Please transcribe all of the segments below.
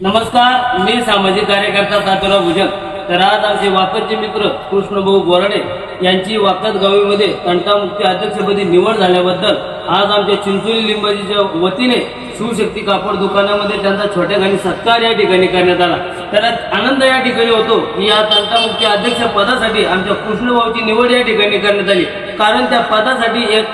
नमस्कार मी सामाजिक कार्यकर्ता सातोरा भुजन तर आज आमचे वाकदचे मित्र कृष्णभाऊ बोराडे यांची वाकद गावीमध्ये तंटामुक्ती अध्यक्षपदी निवड झाल्याबद्दल आज आमच्या चिंचोली लिंबाजीच्या वतीने शिवशक्ती कापड दुकानामध्ये त्यांचा छोट्या घाणी सत्कार या ठिकाणी करण्यात आला. तर आनंद या ठिकाणी होतो की या तंटामुक्ती अध्यक्ष पदासाठी आमच्या कृष्णभाऊची निवड या ठिकाणी करण्यात आली. कारण त्या पदासाठी एक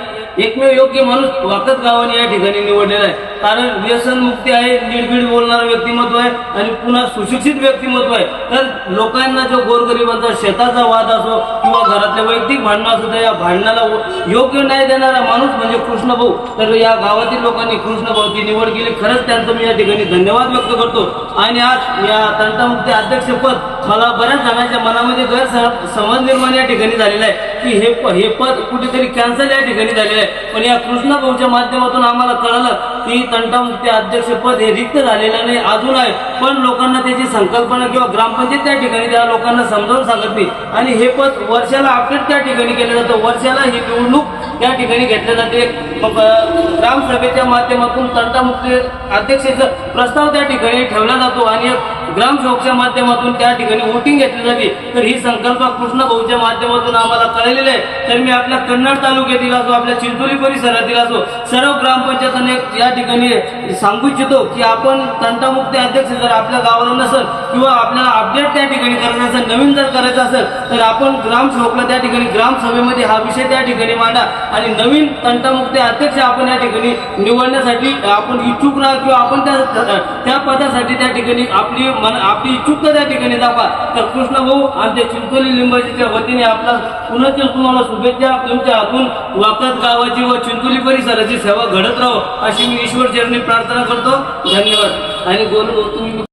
एकमेव योग्य माणूस वाकत गावाने या ठिकाणी निवडलेला आहे. कारण व्यसन मुक्ती आहे नीडबीड बोलणारं व्यक्तिमत्व आहे आणि पुन्हा सुशिक्षित व्यक्तिमत्व आहे. तर लोकांना जो गोरगरिबांचा शेताचा वाद असो किंवा घरातल्या वैयक्तिक भांडणं असो या भांडणाला योग्य न्याय देणारा माणूस म्हणजे कृष्णभाऊ तर या गावातील लोकांनी कृष्णभाऊची निवड केली. खरंच त्यांचं मी या ठिकाणी धन्यवाद व्यक्त करतो. आणि आज या तंटामुक्ती अध्यक्षपद मला बऱ्याच जणांच्या मनामध्ये गैरसमज निर्माण या ठिकाणी झालेला आहे. की हे प- हे पद कुठेतरी कॅन्सल या ठिकाणी झालेलं आहे. पण या कृष्णभाऊच्या माध्यमातून आम्हाला कळलं की तंटामुक्ती अध्यक्षपद हे रिक्त झालेलं नाही अजून आहे. पण लोकांना त्याची संकल्पना किंवा ग्रामपंचायत त्या ठिकाणी त्या लोकांना समजावून सांगत नाही. आणि हे पद वर्षाला अपडेट त्या ठिकाणी केलं जातं. वर्षाला ही निवडणूक त्या ठिकाणी घेतल्या जाते. ग्रामसभेच्या माध्यमातून तंटामुक्ती अध्यक्षाचा प्रस्ताव त्या ठिकाणी ठेवला जातो. आणि ग्रामसेवकच्या माध्यमातून त्या ठिकाणी वोटिंग घेतली जाते तर ही संकल्प कृष्ण भाऊच्या माध्यमातून आम्हाला कळलेली आहे. तर मी आपल्या कन्नड तालुक्यातील असो आपल्या चिंचोली परिसरातील असो सर्व ग्रामपंचायतांनी या ठिकाणी सांगू इच्छितो की आपण तंटामुक्ती अध्यक्ष जर आपल्या गावाला नसेल किंवा आपल्याला अपडेट त्या ठिकाणी करायचं असेल नवीन जर करायचं असेल तर आपण ग्रामसेवकला त्या ठिकाणी ग्रामसभेमध्ये हा विषय त्या ठिकाणी मांडा आणि नवीन तंटामुक्ती अध्यक्ष आपण या ठिकाणी निवडण्यासाठी आपण इच्छुक राहा किंवा आपण त्या त्या पदासाठी त्या ठिकाणी आपली मन आपली इच्छुकता त्या ठिकाणी दाखवा. तर कृष्ण भाऊ आमच्या चिंचोली लिंबाजीच्या वतीने आपला पुन्हा तुम्हाला शुभेच्छा. तुमच्या हातून वाकत गावाची व चिंचोली परिसराची सेवा घडत राहो अशी मी ईश्वर चरणी प्रार्थना करतो. धन्यवाद. आणि गोल तुम्ही